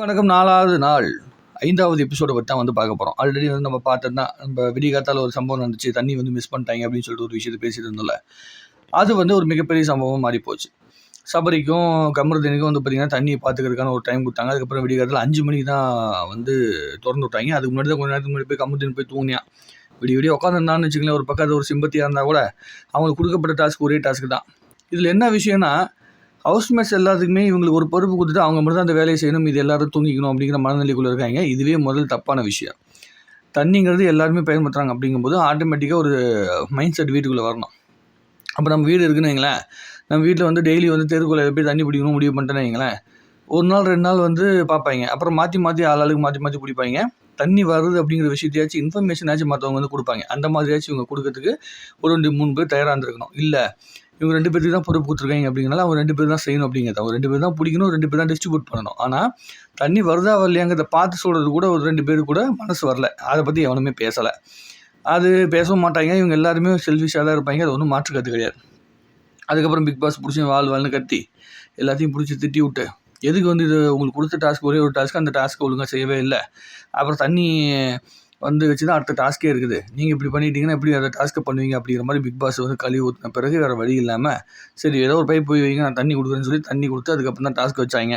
வணக்கம். நாலாவது நாள். ஐந்தாவது எபிசோடை பற்றி தான் வந்து பார்க்க போகிறோம் ஆல்ரெடி வந்து நம்ம பார்த்தோம்னா நம்ம விடிகாத்தால் ஒரு சம்பவம் நடந்துச்சு. தண்ணி வந்து மிஸ் பண்ணிட்டாங்க அப்படின்னு சொல்லிட்டு ஒரு விஷயத்தை பேசிட்டு இருந்தோம்ல. அது வந்து ஒரு மிகப்பெரிய சம்பவம் மாறி போச்சு சபரிக்கும் கமருதீனுக்கும் வந்து பார்த்திங்கன்னா தண்ணியை பார்த்துக்கிறதுக்கான ஒரு டைம் கொடுத்தாங்க. அதுக்கப்புறம் விடிகாலத்தில் அஞ்சு மணிக்கு தான் வந்து திறந்து விட்டாங்க. அதுக்கு முன்னாடி தான் கொஞ்ச நேரத்துக்கு முன்னாடி போய் கமருதீன் போய் தூங்கினான் விடிய விடிய உட்காந்துருந்தான்னு வச்சுக்கங்களேன். ஒரு பக்கத்தில் ஒரு சிம்பத்தியாக இருந்தால் கூட அவங்களுக்கு கொடுக்கப்பட்ட டாஸ்க் ஒரே டாஸ்க் தான். இதில் என்ன விஷயம்னா ஹவுஸ்மேட்ஸ் எல்லாத்துக்குமே இவங்களுக்கு ஒரு பொறுப்பு கொடுத்துட்டு அவங்க மட்டும் தான் அந்த வேலையை செய்யணும் இது எல்லாரும் தூங்கிக்கணும் அப்படிங்கிற மனநிலைக்குள்ளே இருக்காங்க. இதுவே முதல் தப்பான விஷயம். தண்ணிங்கிறது எல்லாருமே பயன்படுத்துகிறாங்க அப்படிங்கும்போது ஆட்டோமேட்டிக்காக ஒரு மைண்ட் செட் வீட்டுக்குள்ளே வரணும். அப்போ நம்ம வீடு இருக்குன்னு வைங்களேன். நம்ம வீட்டில் வந்து டெய்லி வந்து தெருக்குள்ளே போய் தண்ணி பிடிக்கணும் முடிவு பண்ணிட்டேன்னு வைங்களேன். ஒரு நாள் ரெண்டு நாள் வந்து பார்ப்பாங்க. அப்புறம் மாற்றி மாற்றி ஆளாளுக்கு மாற்றி மாற்றி பிடிப்பாங்க. தண்ணி வருது அப்படிங்கிற விஷயத்தையாச்சும் இன்ஃபர்மேஷனாச்சும் மற்றவங்க வந்து கொடுப்பாங்க. அந்த மாதிரியாச்சும் இவங்க கொடுக்கறதுக்கு ஒரு ரெண்டு மூணு பேர் தயாராக இருந்திருக்கணும். இல்லை இவங்க ரெண்டு பேருக்கு தான் பொறுப்பு கொடுத்துருக்காங்க அப்படிங்கிறனால அவங்க ரெண்டு பேர் தான் செய்யணும் அப்படிங்கிறது. அவங்க ரெண்டு பேர் தான் பிடிக்கணும் ரெண்டு பேர் தான் டிஸ்ட்ரிபியூட் பண்ணணும். ஆனால் தண்ணி வருதா வரலையாங்கிறத பார்த்து சொல்கிறது கூட ஒரு ரெண்டு பேர் கூட மனசு வரல. அதை பற்றி எவனுமே பேசலை. அது பேசவும் மாட்டாங்க. இவங்க எல்லாருமே செல்ஃபிஷாக தான் இருப்பாங்க. அது ஒன்றும் மாற்று கற்று கிடையாது. அதுக்கப்புறம் பிக் பாஸ் பிடிச்சி வாழ் வாழ்னு கத்தி எல்லாத்தையும் பிடிச்சி திட்டி விட்டு எதுக்கு வந்து இது உங்களுக்கு கொடுத்த டாஸ்க் ஒரே ஒரு டாஸ்க் அந்த டாஸ்க்கு ஒழுங்காக செய்யவே இல்லை. அப்புறம் தண்ணி வந்து வச்சு தான் அடுத்த டாஸ்க்கே இருக்குது. நீங்கள் இப்படி பண்ணிட்டீங்கன்னா எப்படி அந்த டாஸ்க்கை பண்ணுவீங்க அப்படிங்கிற மாதிரி பிக் பாஸ் வந்து கழுவி ஊற்றின பிறகு வேறு வழி இல்லாமல் சரி ஏதோ ஒரு பைப் போய் வைங்க நான் தண்ணி கொடுக்குறேன்னு சொல்லி தண்ணி கொடுத்து அதுக்கப்புறம் தான் டாஸ்க் வச்சாங்க.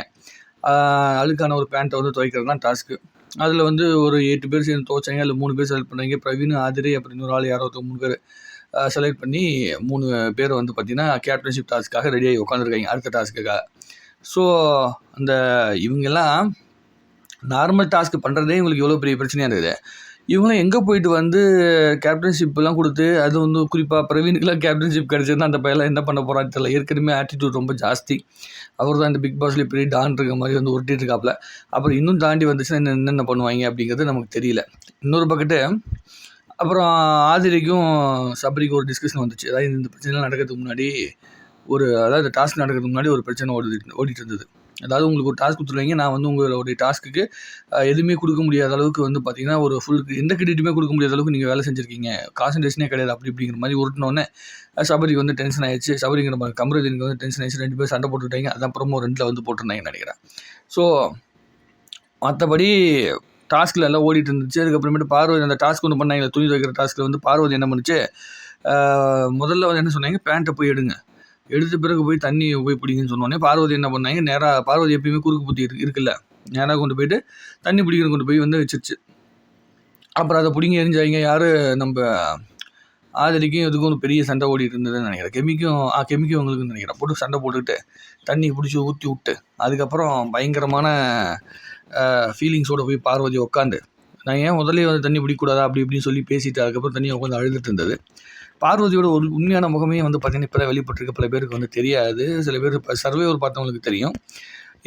அதுக்கான ஒரு பேண்ட்டை வந்து துவைக்கிறது தான் டாஸ்க்கு அதில் வந்து ஒரு எட்டு பேர் சேர்ந்து துவைச்சாங்க அதில் மூணு பேர் செலக்ட் பண்ணாங்க. பிரவீன் ஆதிரி அப்புறம் இன்னொரு ஆள் யாரோ ஒருத்தர் மூணு பேர் செலக்ட் பண்ணி மூணு பேர் வந்து பார்த்திங்கன்னா கேப்டன்ஷிப் டாஸ்க்காக ரெடியாகி உட்காந்துருக்காங்க அடுத்த டாஸ்க்குக்காக ஸோ அந்த இவங்கெல்லாம் நார்மல் டாஸ்க் பண்ணுறதே இவங்களுக்கு எவ்வளோ பெரிய பிரச்சனையாக இருக்குது. இவங்களாம் எங்கே போயிட்டு வந்து கேப்டன்ஷிப்லாம் கொடுத்து அது வந்து குறிப்பாக பிரவீனுக்குலாம் கேப்டன்ஷிப் கிடச்சிருந்தா அந்த பையெல்லாம் என்ன பண்ண போகிறான்னு தெரியல. ஏற்கனவே ஆட்டிடியூட் ரொம்ப ஜாஸ்தி. அவர் தான் இந்த பிக் பாஸ்லேயே பெரிய டான் இருக்க மாதிரி வந்து உருட்டிட்டு இருக்காப்புல அப்புறம் இன்னும் தாண்டி வந்துச்சுன்னா என்ன என்னென்ன பண்ணுவாங்க அப்படிங்கிறது நமக்கு தெரியல. இன்னொரு பக்கத்து அப்புறம் ஆதிரிக்கும் சபரிக்கும் ஒரு டிஸ்கஷன் வந்துச்சு. அதாவது இந்த பிரச்சனைலாம் நடக்கிறதுக்கு முன்னாடி ஒரு அதாவது டாஸ்க் நடக்கிறதுக்கு முன்னாடி ஒரு பிரச்சனை ஓடி ஓடிட்டு இருந்தது. அதாவது உங்களுக்கு ஒரு டாஸ்க் கொடுத்துருவீங்க நான் வந்து உங்களுடைய டாஸ்க்குக்கு எதுவுமே கொடுக்க முடியாத அளவுக்கு வந்து பார்த்தீங்கன்னா ஒரு ஃபுல் எந்த கிரெடிட்டுமே கொடுக்க முடியாத அளவுக்கு நீங்கள் வேலை செஞ்சுருக்கீங்க. கான்சன்ட்ரேஷனே கிடையாது அப்படி இப்படிங்கிற மாதிரி உருட்டினோடனே சபரிக்கு வந்து டென்ஷன் ஆயிடுச்சு. சபரிங்கிற மாதிரி கமருதீனுக்கு வந்து டென்ஷன் ஆயிடுச்சு. ரெண்டு பேர் சண்டை போட்டுட்டாங்க. அதான் அப்புறமா ரெண்டில் வந்து போட்டிருந்தாங்கன்னு நினைக்கிறேன். ஸோ மற்றபடி டாஸ்கில் எல்லாம் ஓடிட்டு இருந்துச்சு. அதுக்கப்புறமேட்டு பார்வதி அந்த டாஸ்க் ஒன்று பண்ணாங்க. துணி துவைக்கிற டாஸ்க்கில் வந்து பார்வதி என்ன பண்ணுச்சு? முதல்ல வந்து என்ன சொன்னாங்க? பேண்ட்டை போய் எடுங்க. எடுத்த பிறகு போய் தண்ணி போய் பிடிங்கன்னு சொன்னோடனே பார்வதி என்ன பண்ணாங்க? நேராக பார்வதி எப்பயுமே குறுக்கு புத்தி இருக்கு இருக்குல்ல. நேராக கொண்டு போயிட்டு தண்ணி பிடிக்கிற கொண்டு போய் வந்து வச்சிருச்சு. அப்புறம் அதை பிடிங்கி எரிஞ்சாங்க. யார்? நம்ம ஆதரிக்கும் இதுக்கும் ஒரு பெரிய சண்டை ஓடிட்டு இருந்ததுன்னு நினைக்கிறேன். கெமிக்கும் ஆ கெமிக்கும் அவங்களுக்குன்னு நினைக்கிறேன். போட்டு சண்டை போட்டுக்கிட்டு தண்ணி பிடிச்சி ஊற்றி விட்டு அதுக்கப்புறம் பயங்கரமான ஃபீலிங்ஸோட போய் பார்வதி உட்காந்து நான் ஏன் முதல்ல வந்து தண்ணி பிடிக்கூடாதா அப்படி இப்படின்னு சொல்லி பேசிட்டு அதுக்கப்புறம் தண்ணி உட்காந்து அழுதுட்டு இருந்தது. பார்வதியோட ஒரு உண்மையான முகமே வந்து பார்த்திங்கன்னா இப்போ தான் வெளிப்பட்டிருக்க. பல பேருக்கு வந்து தெரியாது. சில பேர் இப்போ சர்வேவர் பார்த்தவங்களுக்கு தெரியும்.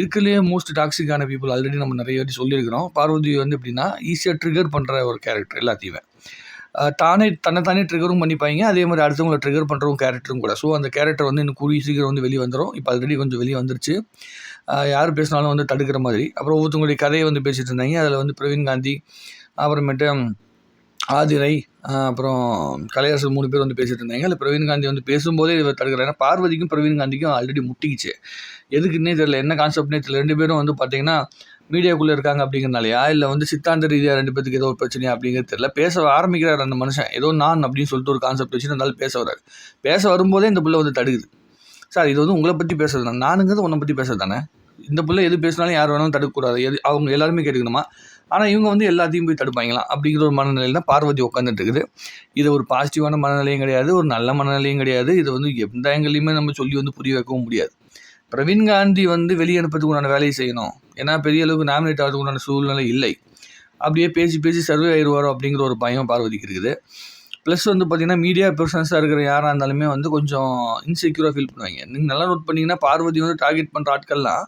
இருக்கிறதுலே மோஸ்ட் டாக்ஸிக்கான பீப்புள் ஆல்ரெடி நம்ம நிறைய வாட்டி சொல்லியிருக்கிறோம். பார்வதி வந்து எப்படின்னா ஈஸியாக ட்ரிகர் பண்ணுற ஒரு கேரக்டர் எல்லாத்தையுமே. தானே தன்னை தானே ட்ரிகரும் பண்ணிப்பாங்க. அதே மாதிரி அடுத்தவங்களை ட்ரிகர் பண்ணுறவங்க கேரக்டரும் கூட. ஸோ அந்த கேரக்டர் வந்து இன்னும் கூடிய சீக்கிரம் வந்து வெளியே வந்துடும் இப்போ ஆல்ரெடி கொஞ்சம் வெளியே வந்துருச்சு. யார் பேசினாலும் வந்து தடுக்கிற மாதிரி. அப்புறம் ஒவ்வொருத்தவங்களுடைய கதையை வந்து பேசிகிட்டு இருந்தாங்க. அதில் வந்து பிரவீன் காந்தி அப்புறமேட்டு ஆதிரை அப்புறம் கலையரசு மூணு பேர் வந்து பேசிட்டு இருந்தாங்க. அதில் பிரவீன் காந்தி வந்து பேசும்போதே இவர் தடுக்கிறார் ஏன்னா பார்வதிக்கும் பிரவீன் காந்திக்கும் ஆல்ரெடி முட்டிக்கிச்சு. எதுக்குன்னே தெரியல. என்ன கான்செப்ட்னே தெரியல. ரெண்டு பேரும் வந்து பார்த்தீங்கன்னா மீடியாக்குள்ளே இருக்காங்க அப்படிங்கிறனாலயா? இல்லை வந்து சித்தாந்த ரீதியாக ரெண்டு பேத்துக்கு ஏதோ ஒரு பிரச்சனையா அப்படிங்கிறது தெரியல. பேச ஆரம்பிக்கிறார் அந்த மனுஷன். ஏதோ நான் அப்படின்னு சொல்லிட்டு ஒரு கான்செப்ட் வச்சு நல்லா பேச வர்றாரு. பேச வரும்போதே இந்த பிள்ளை வந்து தடுக்குது. சார் இது வந்து உங்களை பற்றி பேசுறது தானே? நானுங்கிறது உன்னை பற்றி பேசுறது தானே? இந்த பிள்ளை எது பேசினாலும் யார் வேணாலும் தடுக்கக்கூடாது. எது அவங்க எல்லாருமே கேட்டுக்கணுமா? ஆனால் இவங்க வந்து எல்லாத்தையும் போய் தடுப்பாங்களாம். அப்படிங்கிற ஒரு மனநிலையில் தான் பார்வதி உட்காந்துட்டு இருக்குது. இது ஒரு பாசிட்டிவான மனநிலையும் கிடையாது ஒரு நல்ல மனநிலையும் கிடையாது. இது வந்து எந்த ஆங்கிலையுமே நம்ம சொல்லி வந்து புரிய வைக்கவும் முடியாது. பிரவீன் காந்தி வந்து வெளியனுப்புறதுக்கு உண்டான வேலையை செய்யணும். ஏன்னா பெரிய அளவுக்கு நாமினேட் ஆகிறதுக்கு உண்டான சூழ்நிலை இல்லை. அப்படியே பேசி பேசி சர்வே ஆயிடுவாரோ அப்படிங்கிற ஒரு பயம் பார்வதிக்கு இருக்குது. ப்ளஸ் வந்து பார்த்திங்கன்னா மீடியா பர்சன்ஸாக இருக்கிற யாராக இருந்தாலுமே வந்து கொஞ்சம் இன்செக்யூராக ஃபீல் பண்ணுவாங்க. நீங்கள் நல்லா நோட் பண்ணிங்கன்னா பார்வதி வந்து டார்கெட் பண்ணுற ஆட்கள்லாம்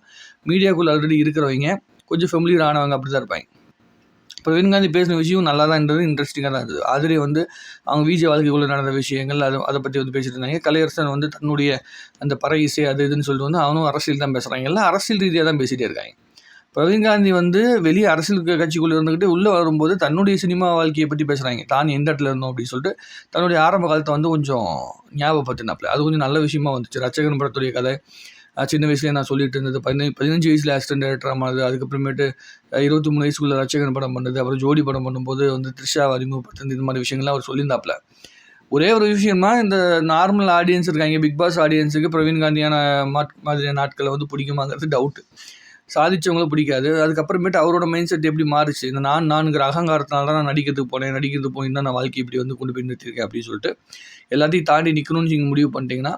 மீடியாக்குள்ளே ஆல்ரெடி இருக்கிறவங்க கொஞ்சம் ஃபெமிலியர் ஆனவங்க அப்படி தான் இருப்பாங்க. பிரவீன் காந்தி பேசின விஷயம் நல்லா தான் இருந்தது இன்ட்ரெஸ்டிங்காக தான் இருந்தது. அதுலேயே வந்து அவங்க விஜய் வாழ்க்கைக்குள்ளே நடந்த விஷயங்கள் அதை அதை பற்றி வந்து பேசிட்டு இருந்தாங்க. கலையரசன் வந்து தன்னுடைய அந்த பறை இசை அது இதுன்னு சொல்லிட்டு வந்து அவனும் அரசியல் தான் பேசுகிறாங்க எல்லாம் அரசியல் ரீதியாக தான் பேசிகிட்டே இருக்காங்க. பிரவீன் காந்தி வந்து வெளியே அரசியல் கட்சிக்குள்ளே இருந்துக்கிட்டு உள்ளே வரும்போது தன்னுடைய சினிமா வாழ்க்கையை பற்றி பேசுகிறாங்க தான் எந்த இடத்துல இருந்தோம் அப்படின்னு சொல்லிட்டு தன்னுடைய ஆரம்ப காலத்தை வந்து கொஞ்சம் ஞாபகப்படுத்தினாப்புல அது கொஞ்சம் நல்ல விஷயமா வந்துச்சு. ரச்சகன் படத்துடைய கதை சின்ன வயசுலேயே நான் சொல்லிட்டு இருந்தது பதினஞ்சு பதினஞ்சு வயசில் ஆக்சிடென்ட் டேரக்டராக ஆனது அதுக்கப்புறமேட்டு இருபத்தி மூணு வயசுக்குள்ளே ரட்சகன் படம் பண்ணது அப்புறம் ஜோடி படம் பண்ணும்போது வந்து த்ரிஷா அறிமுகப்படுத்துறது இது மாதிரி விஷயங்கள்லாம் அவர் சொல்லியிருந்தாப்புல. ஒரே ஒரு விஷயம்னா இந்த நார்மல் ஆடியன்ஸ் இருக்காங்க பிக் பாஸ் ஆடியன்ஸுக்கு பிரவீன் காந்தியான மாட் மாதிரியான நாட்களை வந்து பிடிக்குமாங்கிறது டவுட்டு சாதிச்சவங்களும் பிடிக்காது. அதுக்கப்புறமேட்டு அவரோட மைண்ட் செட் எப்படி மாறுச்சு? இந்த நான் நான்கிற அகங்காரத்தினால தான் நான் நடிக்கிறதுக்கு போனேன் நடிக்கிறதுக்கு போய் தான் நான் வாழ்க்கை இப்படி வந்து கொண்டு போய் நிறுத்திருக்கேன் அப்படின்னு சொல்லிட்டு எல்லாத்தையும் தாண்டி நிற்கணும்னு நீங்கள் முடிவு பண்ணிட்டீங்கன்னா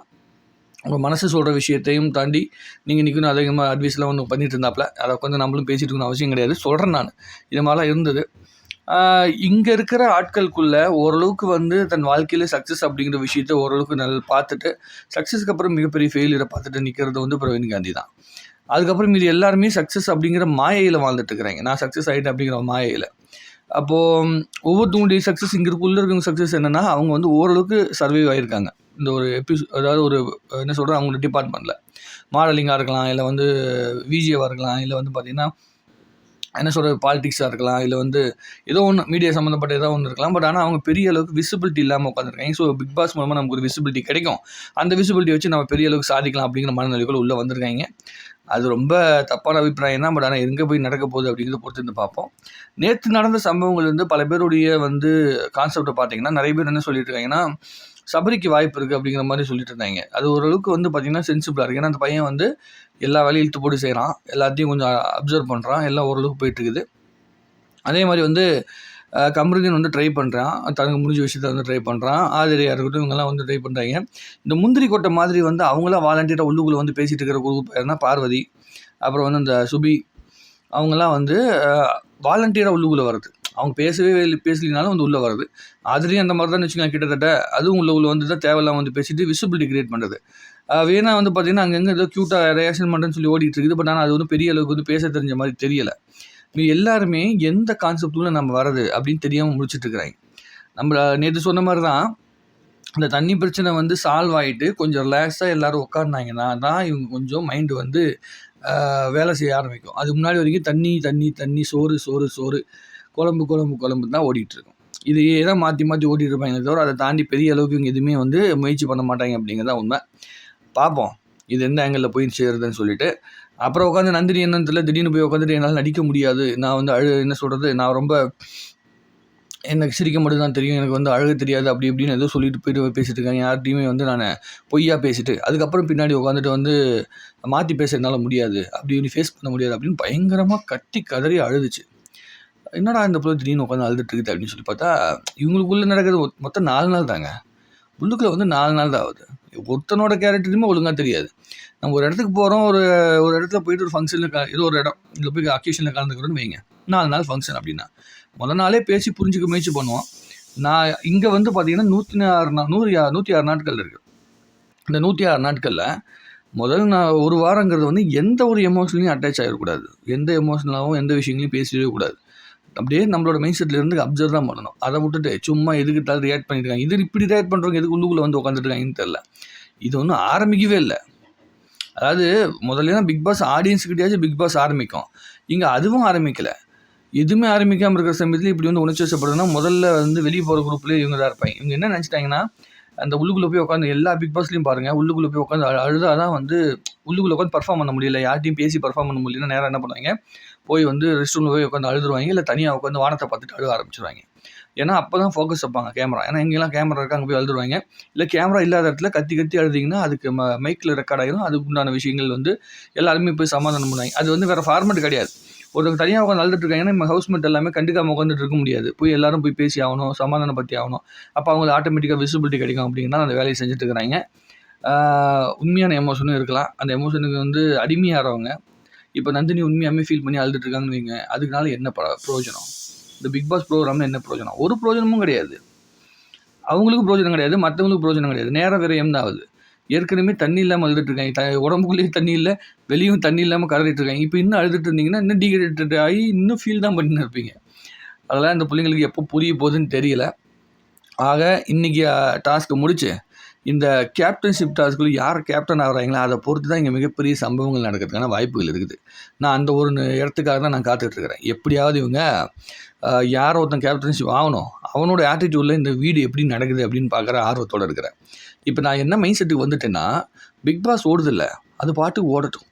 உங்கள் மனசு சொல்கிற விஷயத்தையும் தாண்டி நீங்கள் நிற்கணும் அதிகமாக அட்வைஸ்லாம் ஒன்று பண்ணிகிட்டு இருந்தாப்புல அதை உட்காந்து நம்மளும் பேசிகிட்டு இருக்கணும் அவசியம் கிடையாது. சொல்கிறேன் நான். இது மாதிரிலாம் இருந்தது. இங்கே இருக்கிற ஆட்களுக்குள்ளே ஓரளவுக்கு வந்து தன் வாழ்க்கையில் சக்ஸஸ் அப்படிங்கிற விஷயத்த ஓரளவுக்கு நல்ல பார்த்துட்டு சக்ஸஸ்க்கு அப்புறம் மிகப்பெரிய ஃபெயிலியரை பார்த்துட்டு நிற்கிறது வந்து பிரவீன் காந்தி தான். அதுக்கப்புறம் இது எல்லாருமே சக்ஸஸ் அப்படிங்கிற மாயையில் வாழ்ந்துட்டு இருக்கிறாங்க. நான் சக்ஸஸ் ஆகிட்டேன் அப்படிங்கிற மாயையில். அப்போது ஒவ்வொருத்தவங்களுடைய சக்ஸஸ் இங்கே இருக்குள்ள இருக்கிறவங்க சக்ஸஸ் என்னென்னா அவங்க வந்து ஓரளவுக்கு சர்வைவ் ஆகியிருக்காங்க இந்த ஒரு எபிசோ அதாவது ஒரு என்ன சொல்கிறது அவங்களோட டிபார்ட்மெண்ட்டில் மாடலிங்காக இருக்கலாம் இல்லை வந்து விஜிஏவாக இருக்கலாம் இல்லை வந்து பார்த்திங்கன்னா என்ன சொல்கிறது பாலிடிக்ஸாக இருக்கலாம் இல்லை வந்து ஏதோ ஒன்று மீடியா சம்மந்தப்பட்ட ஏதோ ஒன்று இருக்கலாம். பட் ஆனால் அவங்க பெரிய அளவுக்கு விசிபிலிட்டி இல்லாமல் உட்காந்துருக்காங்க ஸோ பிக் பாஸ் மூலமாக நமக்கு ஒரு விசிபிலிட்டி கிடைக்கும். அந்த விசிபிலிட்டி வச்சு நம்ம பெரிய அளவுக்கு சாதிக்கலாம் அப்படிங்கிற மனநிலைக்குள்ள உள்ளே வந்திருக்காங்க. அது ரொம்ப தப்பான அபிப்பிராயம் தான். பட் ஆனால் எங்கே போய் நடக்க போகுது அப்படிங்கிறத பொறுத்து இருந்து பார்ப்போம். நேற்று நடந்த சம்பவங்கள் வந்து பல பேருடைய வந்து கான்செப்டை பார்த்தீங்கன்னா நிறைய பேர் என்ன சொல்லிட்டு இருக்காங்கன்னா சபரிக்கு வாய்ப்பு இருக்குது அப்படிங்கிற மாதிரி சொல்லிட்டு இருந்தாங்க. அது ஓரளவுக்கு வந்து பார்த்திங்கன்னா சென்சிபிளாக இருக்குது ஏன்னா அந்த பையன் வந்து எல்லா வேலையும் இழுத்து போட்டு செய்கிறான் எல்லாத்தையும் கொஞ்சம் அப்சர்வ் பண்ணுறான் எல்லாம் ஓரளவுக்கு போயிட்டுருக்குது அதே மாதிரி வந்து கமருதீன் வந்து ட்ரை பண்ணுறான் தனக்கு முடிஞ்ச விஷயத்த வந்து ட்ரை பண்ணுறான் ஆதிரியாக இருக்கட்டும் இவங்கெல்லாம் வந்து ட்ரை பண்ணுறாங்க இந்த முந்திரி கொட்டை மாதிரி வந்து அவங்களாம் வாலண்டியராக உள்ளுக்குள்ளே வந்து பேசிகிட்டு இருக்கிற குரூப் பேர்னா பார்வதி அப்புறம் வந்து அந்த சுபி அவங்கெல்லாம் வந்து வாலண்டியராக உள்ளுக்குள்ளே வருது அவங்க பேசவே இல்லை பேசலினாலும் வந்து உள்ளே வருது அதுலேயும் அந்த மாதிரி தான் வச்சுக்கலாம் கிட்டத்தட்ட அதுவும் உள்ள உள்ள வந்து தான் தேவையில்லாம வந்து பேசிட்டு விசிபிலிட்டி கிரியேட் பண்ணுறது வேணா வந்து பார்த்தீங்கன்னா அங்கங்கே ஏதோ க்யூட்டாக ரியாக்ஷன் பண்ணுறேன்னு சொல்லி ஓடிட்டு இருக்குது. பட் ஆனால் அது வந்து பெரிய அளவுக்கு வந்து பேச தெரிஞ்ச மாதிரி தெரியலை. நீ எல்லாருமே எந்த கான்செப்டுள்ள நம்ம வரது அப்படின்னு தெரியாமல் முடிச்சிட்டு இருக்கிறாங்க. நம்ம நேற்று சொன்ன மாதிரி தான் இந்த தண்ணி பிரச்சனை வந்து சால்வ் ஆகிட்டு கொஞ்சம் ரிலாக்ஸாக எல்லோரும் உட்காந்தாங்கன்னா தான் இவங்க கொஞ்சம் மைண்டு வந்து வேலை செய்ய ஆரம்பிக்கும். அதுக்கு முன்னாடி வரைக்கும் தண்ணி தண்ணி தண்ணி சோறு சோறு சோறு. குழம்பு குழம்பு குழம்பு தான் ஓடிட்டு இருக்கும் இதையே தான் மாற்றி மாற்றி ஓட்டிகிட்டு இருப்பாங்க தவிர அதை தாண்டி பெரிய அளவுக்கு இங்கே எதுவுமே வந்து முயற்சி பண்ண மாட்டாங்க அப்படிங்கிறதா உண்மை. பார்ப்போம். இது எந்த ஆங்கிளில் போய் சேருதுன்னு சொல்லிட்டு. அப்புறம் உட்காந்து நந்தினி என்னன்னு தெரியல. திடீர்னு போய் உட்காந்துட்டு என்னால் நடிக்க முடியாது. நான் வந்து அழு என்ன சொல்கிறது நான் ரொம்ப எனக்கு சிரிக்க மட்டும் தான் தெரியும். எனக்கு வந்து அழகு தெரியாது. அப்படி இப்படின்னு ஏதோ சொல்லிட்டு போயிட்டு பேசிட்டு இருக்காங்க. யார்கிட்டையுமே வந்து நான் பொய்யா பேசிட்டு அதுக்கப்புறம் பின்னாடி உட்காந்துட்டு வந்து மாற்றி பேச என்னால் முடியாது. அப்படி இப்படி ஃபேஸ் பண்ண முடியாது அப்படின்னு பயங்கரமாக கட்டி கதறி அழுதுச்சு. என்னடா இந்த பிள்ளை திடீர்னு உட்காந்து அழுதுட்டு இருக்குது அப்படின்னு சொல்லி பார்த்தா இவங்களுக்குள்ளே நடக்கிறது மொத்தம் நாலு நாள் தாங்க. உள்ளுக்குள்ளே வந்து நாலு நாள் தான் ஆகுது. ஒருத்தனோட கேரக்டருமே ஒழுங்காக தெரியாது. நம்ம ஒரு இடத்துக்கு போகிறோம் ஒரு ஒரு இடத்துல போயிட்டு ஒரு ஃபங்க்ஷனில் ஏதோ ஒரு இடம் இதில் போய் அக்கேஷனில் கலந்துக்கிறோன்னு வைங்க. நாலு நாள் ஃபங்க்ஷன் அப்படின்னா. முதல் நாளே பேசி புரிஞ்சுக்க முயற்சி பண்ணுவோம். நான் இங்கே வந்து பார்த்தீங்கன்னா நூற்றி ஆறு நா நூறு நூற்றி ஆறு நாட்கள் இருக்குது இந்த நூற்றி ஆறு நாட்களில் முதல் நான் ஒரு வாரங்கிறது வந்து எந்த ஒரு எமோஷன்லையும் அட்டாச் ஆகிடக்கூடாது எந்த எமோஷனலாகவும் எந்த விஷயங்களையும் பேசவே கூடாது. அப்படியே நம்மளோட மைண்ட் செட்டில் இருந்து அப்சர்வ் தான் பண்ணணும். அதை விட்டுட்டு சும்மா எதுக்கு தான் ரியாக்ட் பண்ணியிருக்காங்க இது இப்படி ரியாக்ட் பண்ணுறவங்க எதுக்கு உள்ளுக்குள்ளே வந்து உட்காந்துருக்காங்கன்னு தெரில இது ஒன்றும் ஆரம்பிக்கவே இல்லை. அதாவது முதல்ல தான் பிக் பாஸ் ஆடியன்ஸுக்கிட்டேயாச்சும் பிக் பாஸ் ஆரம்பிக்கும். இங்கே அதுவும் ஆரம்பிக்கலை. எதுவுமே ஆரம்பிக்காமல் இருக்கிற சமயத்தில் இப்படி வந்து உணர்ச்சி வசப்படுதுன்னா முதல்ல வந்து வெளியே போகிற குரூப்லேயே இவங்க தான் இருப்பாங்க. இவங்க என்ன நினச்சிட்டாங்கன்னா அந்த உள்ளுக்குள்ளே போய் உட்காந்து எல்லா பிக் பாஸ்லையும் பாருங்கள் உள்ளுக்குள்ளே போய் உட்காந்து அழு அழுதா தான் வந்து உள்ளுக்குள்ளே உட்காந்து பர்ஃபார்ம் பண்ண முடியல. யார்ட்டையும் பேசி பர்ஃபார்ம் பண்ண முடியலன்னா நேராக என்ன பண்ணுவாங்க? போய் வந்து ரெஸ்ட் ரூமில் போய் உட்காந்து அழுதுருவாங்க. இல்லை தனியாக உட்காந்து வானத்தை பார்த்துட்டு அழுக ஆரம்பிச்சிருவாங்க. ஏன்னா அப்போ தான் ஃபோக்கஸ் வைப்பாங்க கேமரா ஏன்னா எங்கெல்லாம் கேமரா இருக்கா அங்கே போய் அழுதுருவாங்க. இல்லை கேமரா இல்லாத இடத்துல கத்தி கத்தி அழுதிங்கன்னா அதுக்கு ம மைக்கில் ரெக்கார்ட் ஆகிடும் அதுக்கு உண்டான விஷயங்கள் வந்து எல்லாருமே போய் சமாதானம் பண்ணுவாங்க. அது வந்து வேறு ஃபார்மேட் கிடையாது. ஒருத்தவங்க தனியாக உட்காந்து அழுதுட்டு இருக்காங்கன்னா நம்ம ஹவுஸ்மேட் எல்லாமே கண்டுக்காம உட்காந்துட்டு இருக்க முடியாது. போய் எல்லாரும் போய் பேசி ஆகணும் சமாதானம் பற்றி ஆகணும். அப்போ அவங்களுக்கு ஆட்டோமேட்டிக்காக விசிபிலிட்டி கிடைக்கும் அப்படின்னா அந்த வேலையை செஞ்சுட்டு இருக்கிறாங்க. உண்மையான எமோஷனும் இருக்கலாம். அந்த எமோஷனுக்கு வந்து அடிமையாகிறவங்க இப்போ நந்தினி உண்மையாகவே ஃபீல் பண்ணி அழுதுட்டு இருக்காங்கன்னு வைங்க. அதுக்குனால என்ன ப- பிரயோஜனம்? இந்த பிக் பாஸ் ப்ரோக்ராம்னு என்ன பிரயோஜனம்? ஒரு பிரயோஜனமும் கிடையாது. அவங்களுக்கும் பிரயோஜனம் கிடையாது மற்றவங்களுக்கும் பிரயோஜனம் கிடையாது. நேரம் விரயம் தான் ஆகுது ஏற்கனவே தண்ணி இல்லாமல் அழுதுட்டு இருக்காங்க. த உடம்புக்குள்ளேயே தண்ணி இல்லை வெளியும் தண்ணி இல்லாமல் கதறிட்டு இருக்காங்க. இப்போ இன்னும் அழுதுட்டு இருந்தீங்கன்னா இன்னும் டீஹைட்ரேட் ஆகி இன்னும் ஃபீல் தான் பண்ணின்னு இருப்பீங்க. அதெல்லாம் இந்த பிள்ளைங்களுக்கு எப்போ புரிய போகுதுன்னு தெரியல. ஆக இன்றைக்கி டாஸ்க்கு முடிச்சு இந்த கேப்டன்ஷிப் டாஸ்கில் யார் கேப்டன் ஆகிறாங்களோ அதை பொறுத்து தான் இங்கே மிகப்பெரிய சம்பவங்கள் நடக்கிறதுக்கான வாய்ப்புகள் இருக்குது. நான் அந்த ஒரு இடத்துக்காக தான் நான் காத்துட்ருக்கிறேன் எப்படியாவது இவங்க யார் ஒருத்தன் கேப்டன்ஷிப் ஆகணும். அவனோட ஆட்டிடியூடில் இந்த வீடு எப்படி நடக்குது அப்படின்னு பார்க்குற ஆர்வத்தோடு இருக்கிறேன். இப்போ நான் என்ன மைண்ட் செட்டுக்கு வந்துட்டேன்னா பிக் பாஸ் ஓடுதில்லை அது பாட்டுக்கு ஓடட்டும்.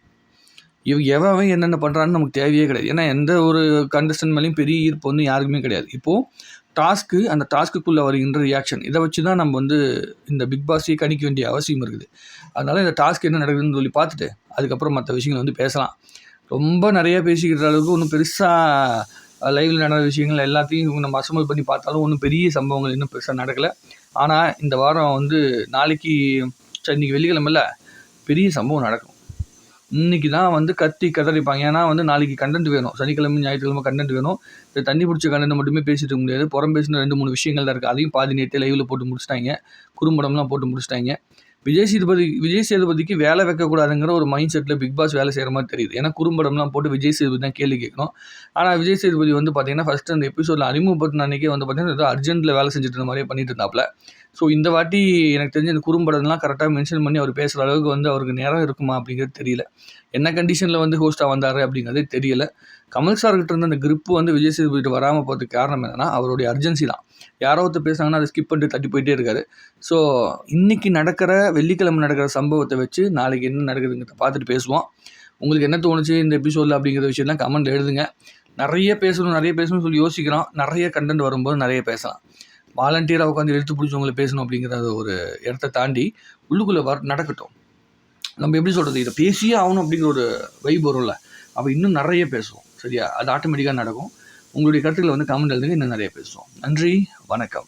இவ எவன் என்னென்ன பண்ணுறான்னு நமக்கு தேவையே கிடையாது. ஏன்னா எந்த ஒரு கண்டஸ்டன் மேலேயும் பெரிய ஈர்ப்பு வந்து யாருக்குமே கிடையாது. இப்போது டாஸ்க்கு அந்த டாஸ்க்குள்ளே வருகின்ற ரியாக்ஷன் இதை வச்சு தான் நம்ம வந்து இந்த பிக் பாஸையே கணிக்க வேண்டிய அவசியம் இருக்குது. அதனால் இந்த டாஸ்க் என்ன நடக்குதுன்னு சொல்லி பார்த்துட்டு அதுக்கப்புறம் மற்ற விஷயங்கள் வந்து பேசலாம். ரொம்ப நிறைய பேசிக்கிற அளவுக்கு ஒன்றும் பெருசாக லைவில் நடந்த விஷயங்கள் எல்லாத்தையும் இவங்க நம்ம அசம்பல் பண்ணி பார்த்தாலும் ஒன்றும் பெரிய சம்பவங்கள் இன்னும் பெருசாக நடக்கலை. ஆனால் இந்த வாரம் வந்து நாளைக்கு சரி இன்றைக்கி வெள்ளிக்கிழமைல பெரிய சம்பவம் நடக்கும். இன்றைக்கி தான் வந்து கத்தி கதறிப்பாங்க. ஏன்னா வந்து நாளைக்கு கண்டென்ட் வேணும். சனிக்கிழமை ஞாயிற்றுக்கிழமை கண்டென்ட் வேணும். இந்த தண்ணி பிடிச்ச கண்டென்ட் மட்டுமே பேசிட்டு இருக்க முடியாது. புறம் பேசின ரெண்டு மூணு விஷயங்கள் தான் இருக்குது அதையும் பாதி நேரத்தை லைவில் போட்டு முடிச்சிட்டாங்க. குறும்படம்லாம் போட்டு முடிச்சிட்டாங்க. விஜய் சேதுபதி விஜய் சேதுபதிக்கு வேலை வைக்கக்கூடாதுங்கிற ஒரு மைண்ட் செட்டில் பிக் பாஸ் வேலை செய்கிற மாதிரி தெரியுது. ஏன்னா குறும்படம்லாம் போட்டு விஜய் சேதுபதி தான் கேள்வி கேட்கணும். ஆனால் விஜய் சேதுபதி வந்து பார்த்தீங்கன்னா ஃபஸ்ட்டு அந்த எபிசோடில் அறிமுகப்படுத்தின அன்றைக்கே வந்து பார்த்தீங்கன்னா ஏதோ அர்ஜென்ட்டில் வேலை செஞ்சுட்டு இருந்த மாதிரியே பண்ணிட்டு இருந்தாப்புல ஸோ இந்த வாட்டி எனக்கு தெரிஞ்ச இந்த குறும்படம்லாம் கரெக்டாக மென்ஷன் பண்ணி அவர் பேசுகிற அளவுக்கு வந்து அவருக்கு நேரம் இருக்குமா அப்படிங்கிறது தெரியல. என்ன கண்டிஷனில் வந்து ஹோஸ்ட்டாக வந்தார் அப்படிங்கிறதே தெரியல. கமல் சார்கிட்ட இருந்த அந்த கிரிப்பு வந்து விஜய் சேதுபதி வராமல் போகிறதுக்கு காரணம் என்னன்னா அவருடைய அர்ஜென்சி தான். யாரோ ஒருத்தர் பேசுனாங்கன்னா அதை ஸ்கிப் பண்ணிட்டு தட்டி போயிட்டே இருக்காரு. ஸோ இன்றைக்கி நடக்கிற வெள்ளிக்கிழமை நடக்கிற சம்பவத்தை வச்சு நாளைக்கு என்ன நடக்குதுங்கிறத பார்த்துட்டு பேசுவோம். உங்களுக்கு என்ன தோணுச்சு இந்த எபிசோடில் அப்படிங்கிற விஷயம்லாம் கமெண்ட் எழுதுங்க. நிறைய பேசணும் நிறைய பேசணும்னு சொல்லி யோசிக்கிறோம். நிறைய கண்டென்ட் வரும்போது நிறைய பேசலாம். வாலண்டியராக உட்காந்து எழுத்து பிடிச்சவங்களை பேசணும் அப்படிங்கிற ஒரு இடத்த தாண்டி உள்ளுக்குள்ளே வர நடக்கட்டும். நம்ம எப்படி சொல்கிறது இதை பேசியே ஆகணும் அப்படிங்கிற ஒரு வைப் வரும்ல. அப்போ இன்னும் நிறைய பேசுவோம். சரியா? அது ஆட்டோமேட்டிக்காக நடக்கும். உங்களுடைய கருத்துக்களை வந்து கமெண்ட் எழுதுங்க. இன்னும் நிறைய பேசுவோம். நன்றி. வணக்கம்.